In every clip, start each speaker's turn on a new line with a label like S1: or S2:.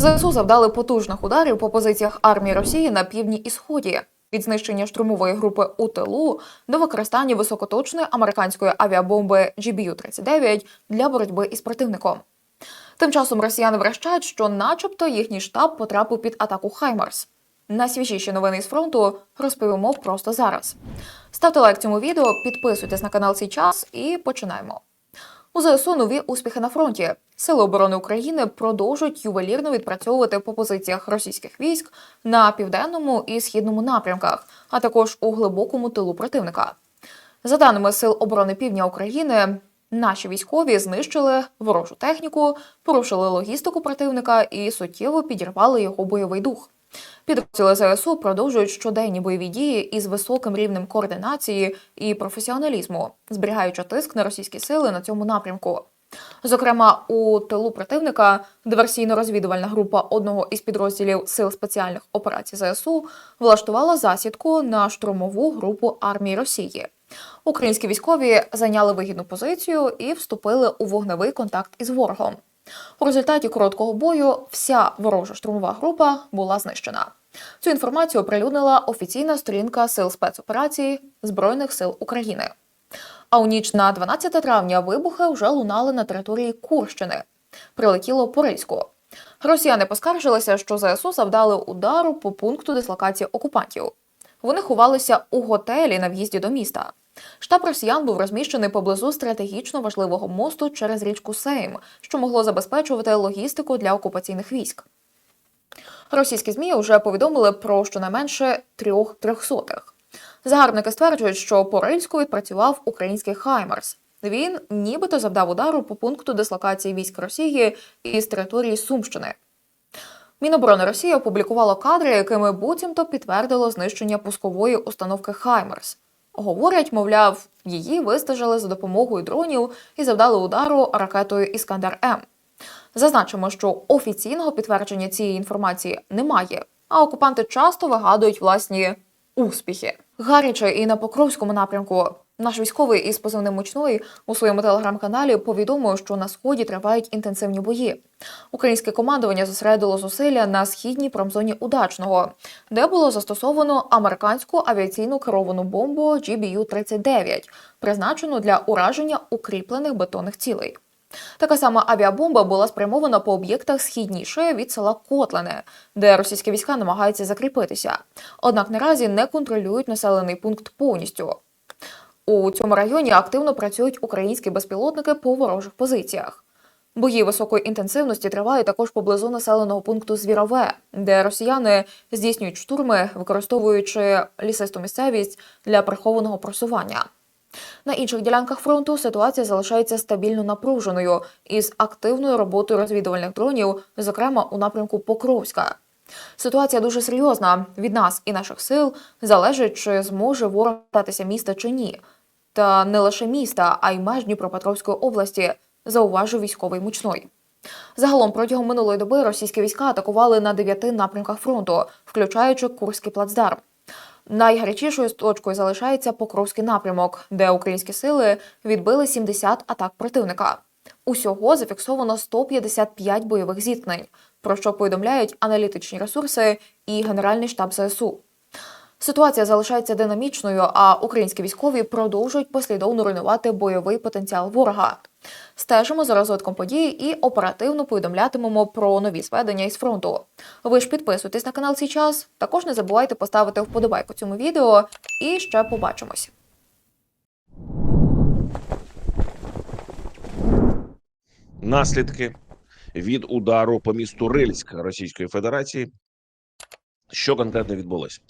S1: ЗСУ завдали потужних ударів по позиціях армії Росії на півдні і сході. Від знищення штурмової групи у тилу до використання високоточної американської авіабомби GBU-39 для боротьби із противником. Тим часом росіяни вращають, що, начебто, їхній штаб потрапив під атаку Хаймарс. Найсвіжіші новини з фронту розповімо просто зараз. Ставте лайк цьому відео, підписуйтесь на канал цей час і починаємо. У ЗСУ нові успіхи на фронті. Сили оборони України продовжують ювелірно відпрацьовувати по позиціях російських військ на південному і східному напрямках, а також у глибокому тилу противника. За даними Сил оборони Півдня України, наші військові знищили ворожу техніку, порушили логістику противника і суттєво підірвали його бойовий дух. Підрозділи ЗСУ продовжують щоденні бойові дії із високим рівнем координації і професіоналізму, зберігаючи тиск на російські сили на цьому напрямку. Зокрема, у тилу противника диверсійно-розвідувальна група одного із підрозділів сил спеціальних операцій ЗСУ влаштувала засідку на штурмову групу армії Росії. Українські військові зайняли вигідну позицію і вступили у вогневий контакт із ворогом. У результаті короткого бою вся ворожа штурмова група була знищена. Цю інформацію оприлюднила офіційна сторінка сил спецоперації Збройних сил України. А у ніч на 12 травня вибухи вже лунали на території Курщини. Прилетіло по Рильську. Росіяни поскаржилися, що ЗСУ завдали удару по пункту дислокації окупантів. Вони ховалися у готелі на в'їзді до міста. Штаб росіян був розміщений поблизу стратегічно важливого мосту через річку Сейм, що могло забезпечувати логістику для окупаційних військ. Російські ЗМІ вже повідомили про щонайменше трьох трьохсотих. Загарбники стверджують, що по Рильську відпрацював український Хаймерс. Він нібито завдав удару по пункту дислокації військ Росії із території Сумщини. Міноборони Росії опублікувало кадри, якими буцімто підтвердило знищення пускової установки Хаймерс. Говорять, мовляв, її вистежили за допомогою дронів і завдали удару ракетою Іскандер М. Зазначимо, що офіційного підтвердження цієї інформації немає, а окупанти часто вигадують власні успіхи. Гаряче і на Покровському напрямку. Наш військовий із позивним мучної у своєму телеграм-каналі повідомив, що на сході тривають інтенсивні бої. Українське командування зосередило зусилля на східній промзоні удачного, де було застосовано американську авіаційну керовану бомбу GBU-39, призначену для ураження укріплених бетонних цілей. Така сама авіабомба була спрямована по об'єктах східніше від села Котлане, де російські війська намагаються закріпитися. Однак наразі не контролюють населений пункт повністю. У цьому районі активно працюють українські безпілотники по ворожих позиціях. Бої високої інтенсивності тривають також поблизу населеного пункту Звірове, де росіяни здійснюють штурми, використовуючи лісисту місцевість для прихованого просування. На інших ділянках фронту ситуація залишається стабільно напруженою із активною роботою розвідувальних дронів, зокрема у напрямку Покровська. Ситуація дуже серйозна. Від нас і наших сил залежить, чи зможе ворог статися міста чи ні. Та не лише міста, а й меж Дніпропетровської області, зауважив військовий мучной. Загалом протягом минулої доби російські війська атакували на дев'яти напрямках фронту, включаючи Курський плацдарм. Найгарячішою точкою залишається Покровський напрямок, де українські сили відбили 70 атак противника. Усього зафіксовано 155 бойових зіткнень, про що повідомляють аналітичні ресурси і Генеральний штаб ЗСУ. Ситуація залишається динамічною, а українські військові продовжують послідовно руйнувати бойовий потенціал ворога. Стежимо за розвитком подій і оперативно повідомлятимемо про нові зведення із фронту. Ви ж підписуйтесь на канал цей час. Також не забувайте поставити вподобайку цьому відео. І ще побачимось.
S2: наслідки від удару по місту Рильськ Російської Федерації. Що конкретно відбулося?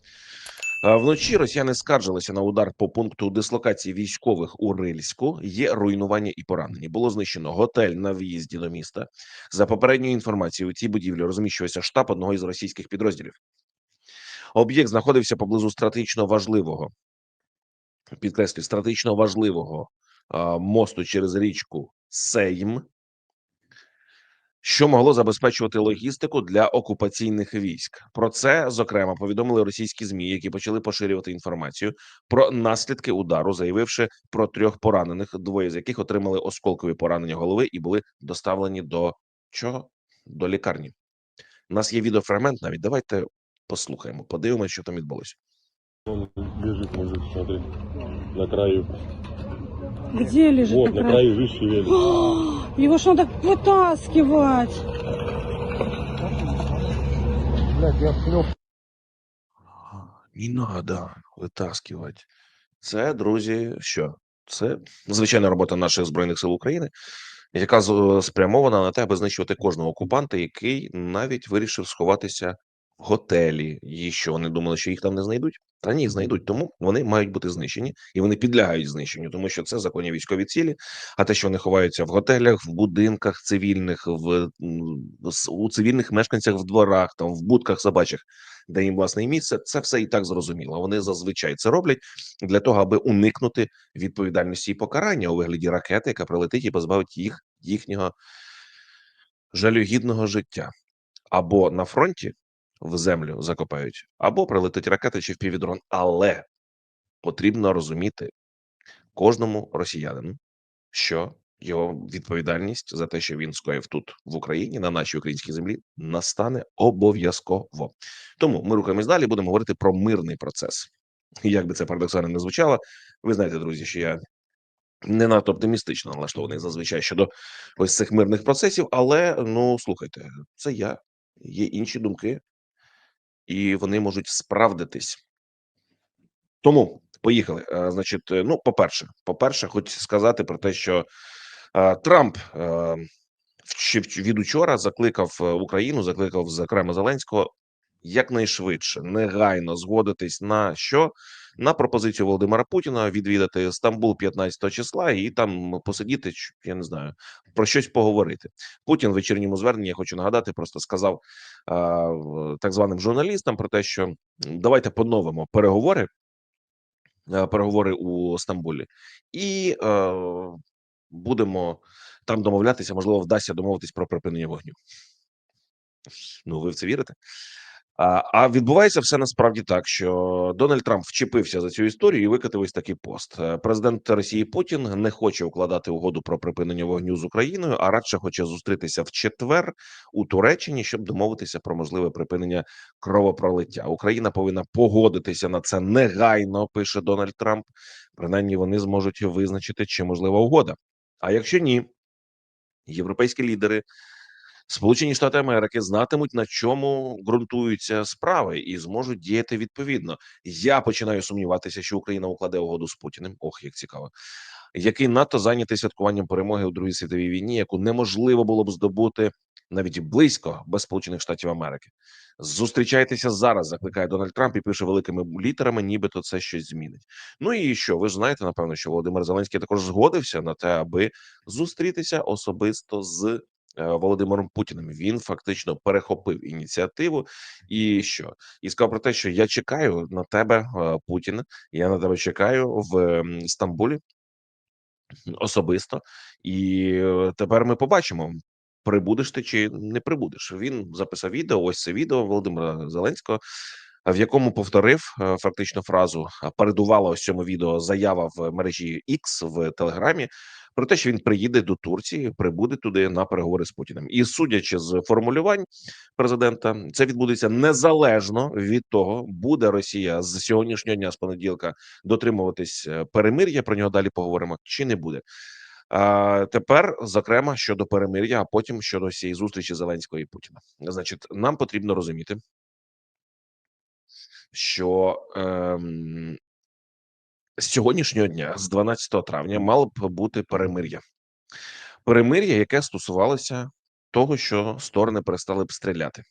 S2: Е, Вночі росіяни скаржилися на удар по пункту дислокації військових у Рильську. Є руйнування і поранені. Було знищено готель на в'їзді до міста. За попередньою інформацією, у цій будівлі розміщувався штаб одного із російських підрозділів. Об'єкт знаходився поблизу стратегічно важливого, підкреслю, стратегічно важливого е, мосту через річку Сейм, що могло забезпечувати логістику для окупаційних військ. Про це зокрема повідомили російські змі, які почали поширювати інформацію про наслідки удару, заявивши про трьох поранених, двоє з яких отримали осколкові поранення голови і були доставлені до чого? До лікарні. У нас є відеофрагмент навіть. Давайте послухаємо, подивимося, що там відбулося.
S3: Мужик, смотри, на краю.
S4: Где лежит
S3: Вот, на
S4: на
S3: краю
S4: краю? Его ж надо вытаскивать.
S2: Не надо витаскувати. Це, друзі, що? Це звичайна робота наших збройних сил України, яка спрямована на те, аби знищувати кожного окупанта, який навіть вирішив сховатися готелі. І що вони думали, що їх там не знайдуть? Та ні, знайдуть. Тому вони мають бути знищені і вони підлягають знищенню, тому що це законні військові цілі. А те, що вони ховаються в готелях, в будинках цивільних, в у цивільних мешканцях в дворах, там в будках собачих, де їм власне місце, це все і так зрозуміло. Вони зазвичай це роблять для того, аби уникнути відповідальності і покарання у вигляді ракети, яка прилетить і позбавить їх їхнього жалюгідного життя. Або на фронті в землю закопають, або прилетить ракета чи впівдрон. Але потрібно розуміти кожному росіянину, що його відповідальність за те, що він скоїв тут в Україні, на нашій українській землі, настане обов'язково. Тому ми рухаємось далі. Будемо говорити про мирний процес. Як би це парадоксально не звучало, ви знаєте, друзі, що я не надто оптимістично налаштований зазвичай щодо ось цих мирних процесів. Але ну слухайте, це я, є інші думки, і вони можуть справдитись. Тому поїхали. Е, Значить, е, ну, по-перше, по-перше, хочу сказати про те, що е, Трамп від учора закликав Україну, закликав зокрема Зеленського якнайшвидше негайно згодитись на що на пропозицію Володимира Путіна відвідати Стамбул 15 числа і там посидіти. Я не знаю про щось поговорити. Путін в вечірньому зверненні я хочу нагадати, просто сказав так званим журналістам про те, що давайте поновимо переговори. Переговори у Стамбулі, і е, будемо там домовлятися. Можливо, вдасться домовитись про припинення вогню. Ну, ви в це вірите? А, відбувається все насправді так, що Дональд Трамп вчепився за цю історію і викатив ось такий пост. Е, Президент Росії Путін не хоче укладати угоду про припинення вогню з Україною, а радше хоче зустрітися в четвер у Туреччині, щоб домовитися про можливе припинення кровопролиття. Україна повинна погодитися на це негайно. Пише Дональд Трамп. Принаймні вони зможуть визначити, чи можлива угода. А якщо ні, європейські лідери Сполучені Штати Америки знатимуть на чому ґрунтуються справи і зможуть діяти відповідно. Я починаю сумніватися, що Україна укладе угоду з Путіним. Ох, як цікаво, який надто зайнятий святкуванням перемоги у Другій світовій війні, яку неможливо було б здобути навіть близько без Сполучених Штатів Америки. Зустрічайтеся зараз, закликає Дональд Трамп і пише великими літерами, нібито це щось змінить. Ну і що ви ж знаєте, напевно, що Володимир Зеленський також згодився на те, аби зустрітися особисто з Володимиром Путіним. Він фактично перехопив ініціативу. І що? І сказав про те, що я чекаю на тебе, е, Путін. Я на тебе чекаю в Стамбулі особисто, і е, тепер ми побачимо. Прибудеш ти чи не прибудеш? Він записав відео. Ось це відео Володимира Зеленського, в якому повторив е, фактично фразу. Передувала ось цьому відео заява в мережі X в Телеграмі про те, що він приїде до Турції, прибуде туди на переговори з Путіним. І судячи з формулювань президента, це відбудеться незалежно від того, буде Росія з сьогоднішнього дня з понеділка дотримуватись е, перемир'я. Про нього далі поговоримо, чи не буде. А тепер, зокрема, щодо перемир'я, а потім щодо цієї зустрічі Зеленського і Путіна. Значить, нам потрібно розуміти, що ем, з сьогоднішнього дня, з 12 травня, мало б бути перемир'я. Перемир'я, яке стосувалося того, що сторони перестали б стріляти.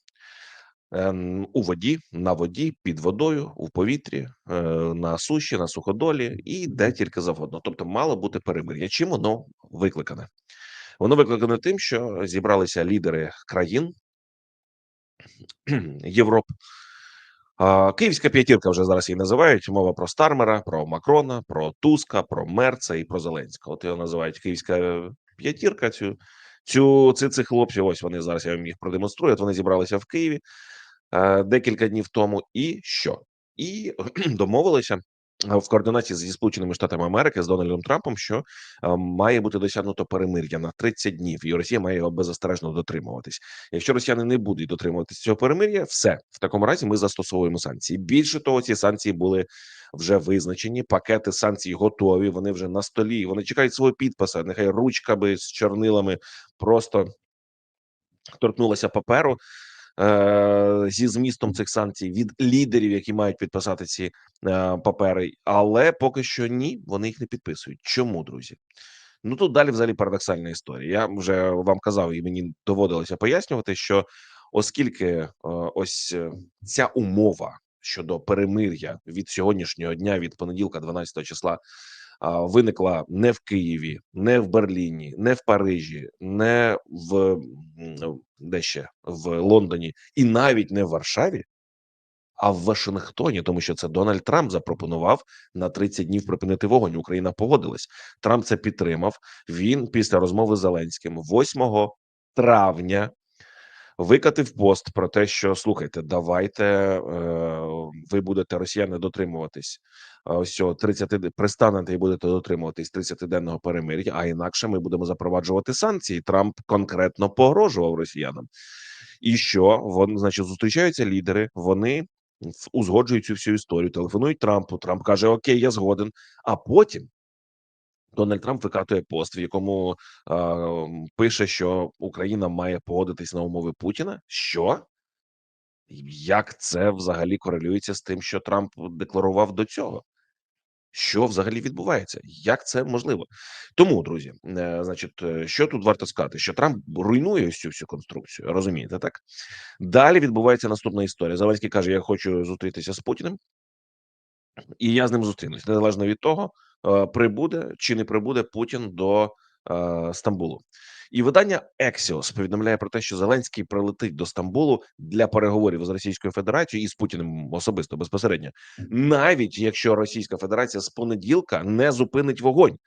S2: Ем, у воді, на воді, під водою, у повітрі, е, на суші, на суходолі і де тільки завгодно. Тобто, мало бути перемир'я. Чим воно викликане? Воно викликане тим, що зібралися лідери країн Європи. Київська п'ятірка вже зараз її називають. Мова про Стармера, про Макрона, про Туска, про Мерца і про Зеленського. От його називають Київська п'ятірка. Цю цю ці, цих хлопців. Ось вони зараз я вам їх продемонструю. От вони зібралися в Києві е, декілька днів тому. І що? І домовилися в координації зі Сполученими Штатами Америки з Дональдом Трампом, що має бути досягнуто перемир'я на 30 днів, і Росія має його беззастережно дотримуватись. Якщо росіяни не будуть дотримуватись цього перемир'я, все в такому разі ми застосовуємо санкції. Більше того, ці санкції були вже визначені. Пакети санкцій готові. Вони вже на столі. Вони чекають свого підписа. Нехай ручками з чорнилами просто торкнулася паперу. Е, Зі змістом цих санкцій від лідерів, які мають підписати ці е, папери, але поки що ні, вони їх не підписують. Чому, друзі? Ну тут далі взагалі парадоксальна історія. Я вже вам казав, і мені доводилося пояснювати, що оскільки е, ось ця умова щодо перемир'я від сьогоднішнього дня, від понеділка, 12 числа, виникла не в Києві, не в Берліні, не в Парижі, не в де ще в Лондоні, і навіть не в Варшаві, а в Вашингтоні, тому що це Дональд Трамп запропонував на 30 днів припинити вогонь. Україна погодилась. Трамп це підтримав. Він після розмови з Зеленським 8 травня викатив пост про те, що слухайте, давайте е, ви будете росіяни дотримуватись е, ось цього 30 пристанете і будете дотримуватись 30-денного перемир'я. А інакше ми будемо запроваджувати санкції. Трамп конкретно погрожував росіянам. І що вони, значить, зустрічаються лідери, вони узгоджують цю всю історію, телефонують Трампу. Трамп каже: Окей, я згоден. А потім Дональд Трамп викатує пост, в якому е, пише, що Україна має погодитись на умови Путіна. Що? Як це взагалі корелюється з тим, що Трамп декларував до цього? Що взагалі відбувається? Як це можливо? Тому, друзі, е, значить, е, що тут варто сказати? Що Трамп руйнує ось цю всю конструкцію, розумієте, так? Далі відбувається наступна історія. Зеленський каже: Я хочу зустрітися з Путіним, і я з ним зустрінусь незалежно від того, прибуде чи не прибуде Путін до е, Стамбулу. І видання Axios повідомляє про те, що Зеленський прилетить до Стамбулу для переговорів з Російською Федерацією і з Путіним особисто безпосередньо, навіть якщо Російська Федерація з понеділка не зупинить вогонь.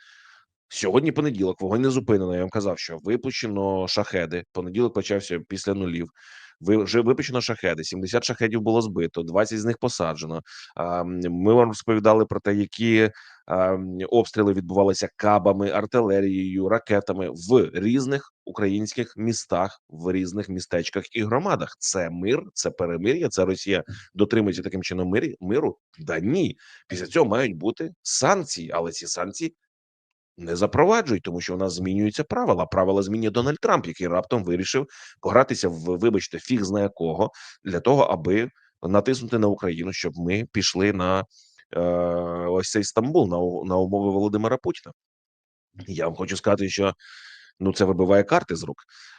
S2: Сьогодні понеділок, вогонь не зупинено. Я вам казав, що випущено шахеди. Понеділок почався після нулів. Ви вже випущено шахеди. 70 шахедів було збито, 20 з них посаджено. Ми вам розповідали про те, які обстріли відбувалися кабами, артилерією, ракетами в різних українських містах, в різних містечках і громадах. Це мир, це перемир'я. Це Росія дотримується таким чином мирі, миру. Да ні, після цього мають бути санкції, але ці санкції не запроваджують, тому що у нас змінюються правила. Правила змінює Дональд Трамп, який раптом вирішив погратися в вибачте, фіг знає кого для того, аби натиснути на Україну, щоб ми пішли на е, ось цей Стамбул на, на умови Володимира Путіна. Я вам хочу сказати, що ну це вибиває карти з рук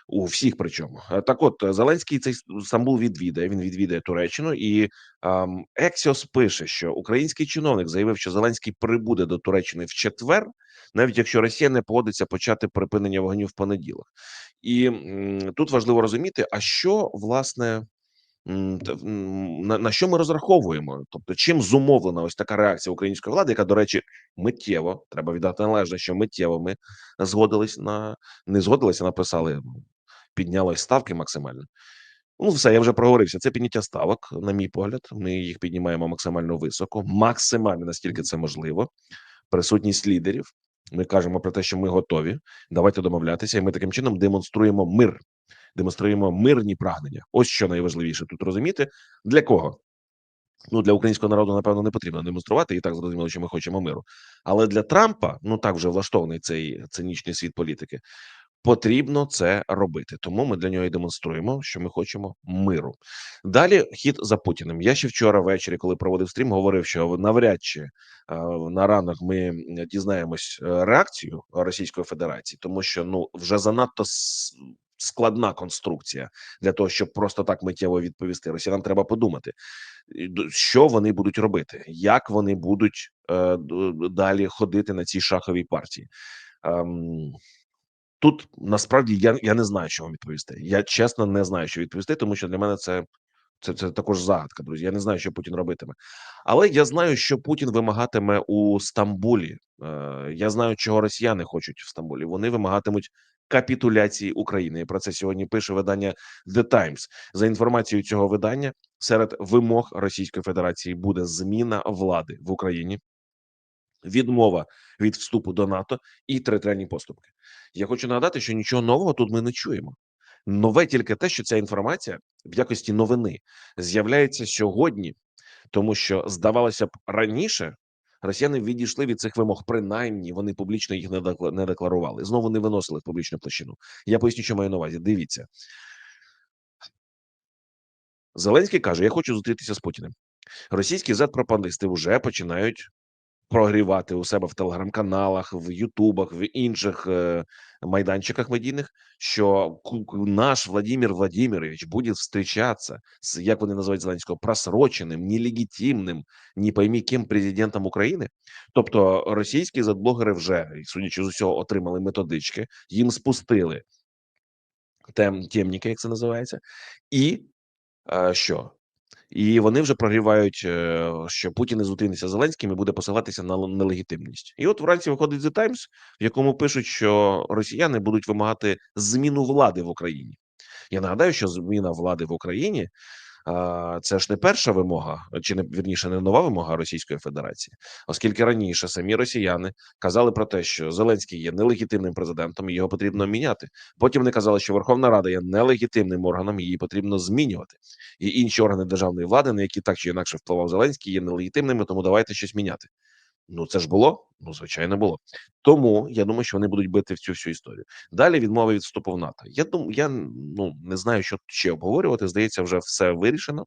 S2: у всіх. Причому Е, так, от е, Зеленський цей Стамбул відвідає. Він відвідає Туреччину, і ем, Ексіос пише, що український чиновник заявив, що Зеленський прибуде до Туреччини в четвер, навіть якщо Росія не погодиться почати припинення вогню в понеділок. І м, тут важливо розуміти, а що власне. На що ми розраховуємо? Тобто, чим зумовлена ось така реакція української влади, яка, до речі, миттєво треба віддати належне, що миттєво ми згодились на не згодилися, написали, підняли ставки максимально. Ну, все, я вже проговорився. Це підняття ставок, на мій погляд. Ми їх піднімаємо максимально високо, максимально наскільки це можливо. Присутність лідерів. Ми кажемо про те, що ми готові. Давайте домовлятися, і ми таким чином демонструємо мир, демонструємо мирні прагнення. Ось що найважливіше тут розуміти. Для кого? Ну, для українського народу, напевно, не потрібно демонструвати, і так зрозуміло, що ми хочемо миру. Але для Трампа, ну так вже влаштований цей цинічний світ політики, потрібно це робити. Тому ми для нього і демонструємо, що ми хочемо миру. Далі хід за Путіним. Я ще вчора ввечері, коли проводив стрім, говорив, що навряд чи е, на ранок ми дізнаємось е, реакцію Російської Федерації, тому що ну вже занадто складна конструкція для того, щоб просто так миттєво відповісти. Росіянам треба подумати, що вони будуть робити, як вони будуть е, далі ходити на цій шаховій партії. Ем, Тут насправді я, я не знаю, що вам відповісти. Я чесно не знаю, що відповісти, тому що для мене це, це, це також загадка, друзі. Я не знаю, що Путін робитиме. Але я знаю, що Путін вимагатиме у Стамбулі. Е, я знаю, чого росіяни хочуть в Стамбулі. Вони вимагатимуть капітуляції України. І про це сьогодні пише видання The Times. За інформацією цього видання, серед вимог Російської Федерації буде зміна влади в Україні. відмова від вступу до НАТО і територіальні поступки. Я хочу нагадати, що нічого нового тут ми не чуємо. Нове тільки те, що ця інформація в якості новини з'являється сьогодні, тому що здавалося б раніше. Росіяни відійшли від цих вимог, принаймні вони публічно їх не декларували. Знову не виносили в публічну площину. Я поясню, що маю на увазі. Дивіться, Зеленський каже: Я хочу зустрітися з Путіним. Російські зет-пропагандисти вже починають прогрівати у себе в телеграм-каналах, в Ютубах, в інших е, майданчиках медійних, що наш Владимир Владимирович буде зустрічатися з як вони називають Зеленського просроченим, нелегітимним, не поймі ким президентом України. Тобто російські зет-блогери вже, судячи з усього, отримали методички, їм спустили тем, темніки, як це називається, і е, що? І вони вже прогрівають, е, що Путін не зустрінеться Зеленським і буде посилатися на нелегітимність. І от вранці виходить The Times, в якому пишуть, що росіяни будуть вимагати зміну влади в Україні. Я нагадаю, що зміна влади в Україні це ж не перша вимога, чи не вірніше, не нова вимога Російської Федерації, оскільки раніше самі росіяни казали про те, що Зеленський є нелегітимним президентом, і його потрібно міняти. Потім вони казали, що Верховна Рада є нелегітимним органом, її потрібно змінювати. І інші органи державної влади, на які так чи інакше впливав Зеленський, є нелегітимними, тому давайте щось міняти. Ну це ж було? Ну звичайно, було. Тому я думаю, що вони будуть бити в цю всю історію. Далі відмова від вступу в НАТО. Я думаю, я ну не знаю, що ще обговорювати. Здається, вже все вирішено.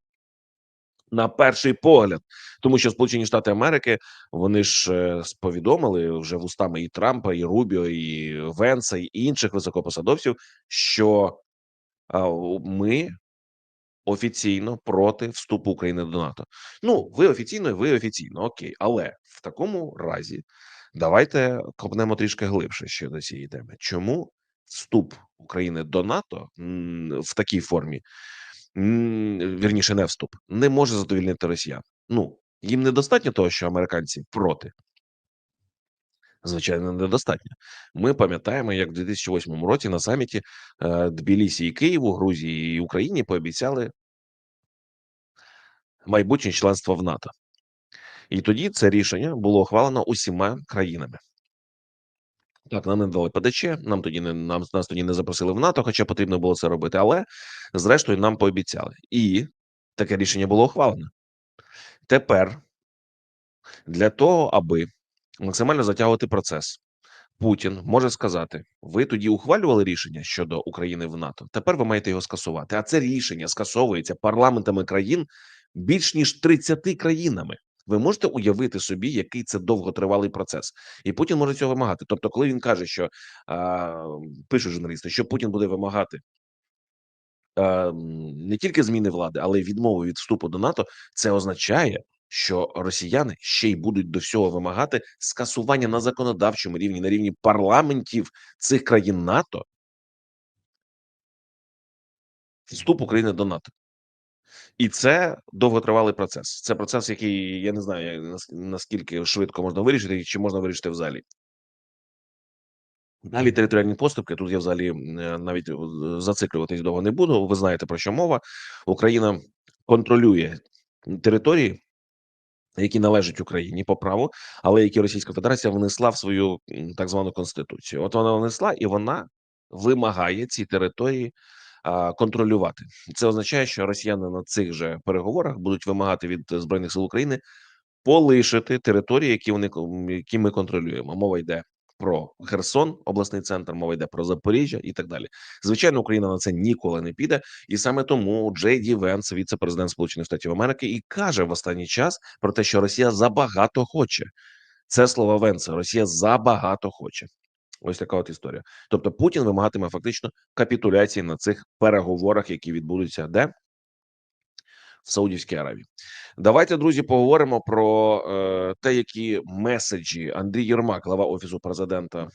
S2: На перший погляд, тому що Сполучені Штати Америки вони ж е, повідомили вже вустами і Трампа, і Рубіо, і Венса, і інших високопосадовців, що ми офіційно проти вступу України до НАТО. Ну, ви офіційно, ви офіційно, окей, але в такому разі давайте копнемо трішки глибше ще до цієї теми. Чому вступ України до НАТО в такій формі, вірніше, не вступ, не може задовільнити росіян? Ну їм недостатньо того, що американці проти. Звичайно, недостатньо. Ми пам'ятаємо, як в 2008 році на саміті е, Тбілісі і Києву, Грузії і Україні пообіцяли майбутнє членство в НАТО. І тоді це рішення було ухвалено усіма країнами. Так, нам не дали ПДЧ, нам тоді не нам нас тоді не запросили в НАТО, хоча потрібно було це робити. Але зрештою нам пообіцяли, і таке рішення було ухвалено. Тепер для того, аби максимально затягувати процес, Путін може сказати: ви тоді ухвалювали рішення щодо України в НАТО. Тепер ви маєте його скасувати. А це рішення скасовується парламентами країн більш ніж 30 країнами. Ви можете уявити собі, який це довготривалий процес, і Путін може цього вимагати. Тобто, коли він каже, що а, пишуть журналісти, що Путін буде вимагати а, не тільки зміни влади, але й відмови від вступу до НАТО, це означає, що росіяни ще й будуть до всього вимагати скасування на законодавчому рівні, на рівні парламентів цих країн НАТО, вступ України до НАТО. І це довготривалий процес. Це процес, який я не знаю, наскільки швидко можна вирішити, і чи можна вирішити в залі. Далі територіальні поступки. Тут я взагалі е, навіть е, зациклюватись довго не буду. Ви знаєте про що мова. Україна контролює території, які належать Україні по праву, але які Російська Федерація внесла в свою так звану конституцію. От вона внесла і вона вимагає ці території контролювати. Це означає, що росіяни на цих же переговорах будуть вимагати від збройних сил України полишити території, які вони які ми контролюємо. Мова йде про Херсон, обласний центр, мова йде про Запоріжжя і так далі. Звичайно, Україна на це ніколи не піде, і саме тому Джей Ді Венс, віце-президент Сполучених Штатів Америки, і каже в останній час про те, що Росія забагато хоче. Це слова Венса. Росія забагато хоче. Ось така от історія. Тобто Путін вимагатиме фактично капітуляції на цих переговорах, які відбудуться де в Саудівській Аравії. Давайте, друзі, поговоримо про е, те, які меседжі Андрій Єрмак, глава офісу президента,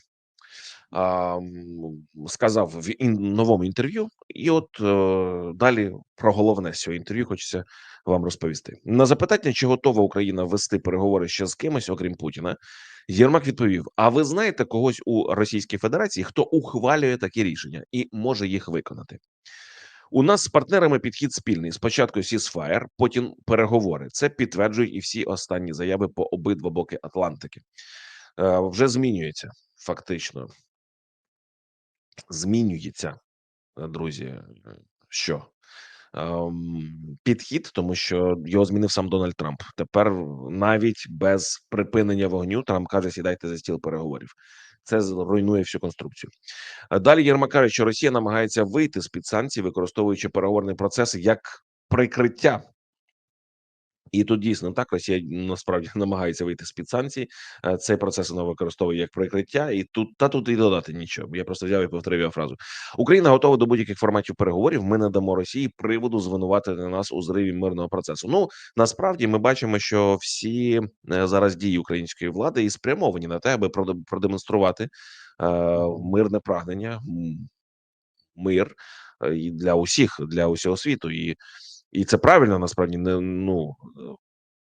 S2: м, сказав в ін, новому інтерв'ю. І от е, далі про головне з цього інтерв'ю хочеться вам розповісти. На запитання, чи готова Україна вести переговори ще з кимось, окрім Путіна, Єрмак відповів: А ви знаєте когось у Російській Федерації, хто ухвалює такі рішення і може їх виконати? У нас з партнерами підхід спільний. Спочатку сісфаєр, потім переговори. Це підтверджують і всі останні заяви по обидва боки Атлантики. Е, вже змінюється фактично. Змінюється, е, друзі. е, Що? Ем, підхід, тому що його змінив сам Дональд Трамп. Тепер навіть без припинення вогню Трамп каже: сідайте за стіл переговорів. Це зруйнує всю конструкцію. Далі Єрмак каже, що Росія намагається вийти з під санкцій, використовуючи переговорний процес як прикриття. І тут дійсно так Росія насправді намагається вийти з під санкцій. Е, Цей процес вона використовує як прикриття, і тут та тут і додати нічого. Я просто взяв і повторив його фразу. Україна готова до будь-яких форматів переговорів. Ми не дамо Росії приводу звинуватити нас у зриві мирного процесу. Ну насправді ми бачимо, що всі е, зараз дії української влади і спрямовані на те, аби продемонструвати е, мирне прагнення, мир і для усіх, для усього світу. І, і це правильно насправді не ну.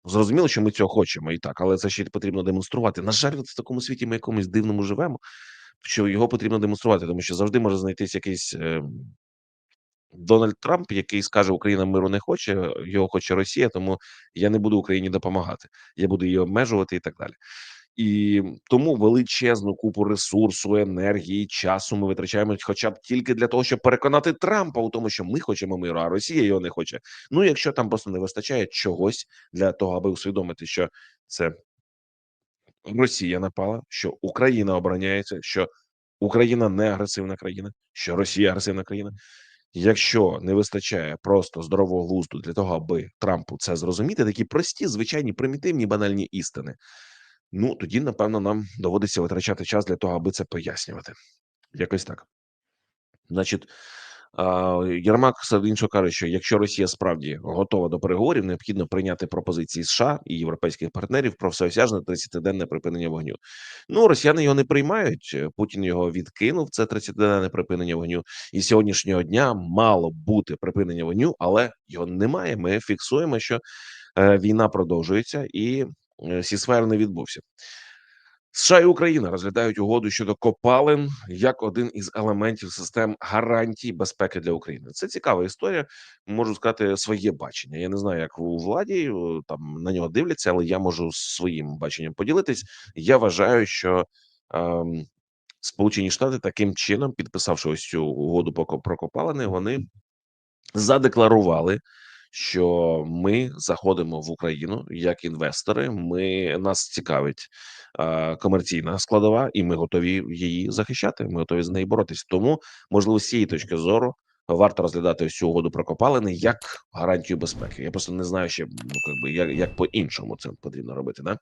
S2: Зрозуміло, що ми цього хочемо і так, але це ще потрібно демонструвати. На жаль, в такому світі ми якомусь дивному живемо, що його потрібно демонструвати, тому що завжди може знайтись якийсь е, Дональд Трамп, який скаже, Україна миру не хоче, його хоче Росія, тому я не буду Україні допомагати. Я буду її обмежувати і так далі. І тому величезну купу ресурсу, енергії, часу ми витрачаємо, хоча б тільки для того, щоб переконати Трампа у тому, що ми хочемо миру, а Росія його не хоче. Ну, якщо там просто не вистачає чогось для того, аби усвідомити, що це Росія напала, що Україна обороняється, що Україна не агресивна країна, що Росія агресивна країна. Якщо не вистачає просто здорового глузду для того, аби Трампу це зрозуміти, такі прості, звичайні, примітивні, банальні істини. Ну тоді, напевно, нам доводиться витрачати час для того, аби це пояснювати. Якось так. Значить, Єрмак серед іншого каже, що якщо Росія справді готова до переговорів, необхідно прийняти пропозиції США і європейських партнерів про всеосяжне 30-денне припинення вогню. Ну, росіяни його не приймають. Путін його відкинув. Це 30-денне припинення вогню. І сьогоднішнього дня мало бути припинення вогню, але його немає. Ми фіксуємо, що е, війна продовжується, і сісфер не відбувся. США і Україна розглядають угоду щодо копалин як один із елементів систем гарантій безпеки для України. Це цікава історія. Можу сказати своє бачення. Я не знаю, як у владі е, там на нього дивляться, але я можу своїм баченням поділитись. Я вважаю, що ем, Сполучені Штати таким чином, підписавши ось цю угоду про копалини, вони задекларували, що ми заходимо в Україну як інвестори. Ми нас цікавить е, комерційна складова, і ми готові її захищати. Ми готові з нею боротись. Тому, можливо, з цієї точки зору варто розглядати всю угоду про копалини як гарантію безпеки. Я просто не знаю ще ну, як, як по іншому це потрібно робити. Да?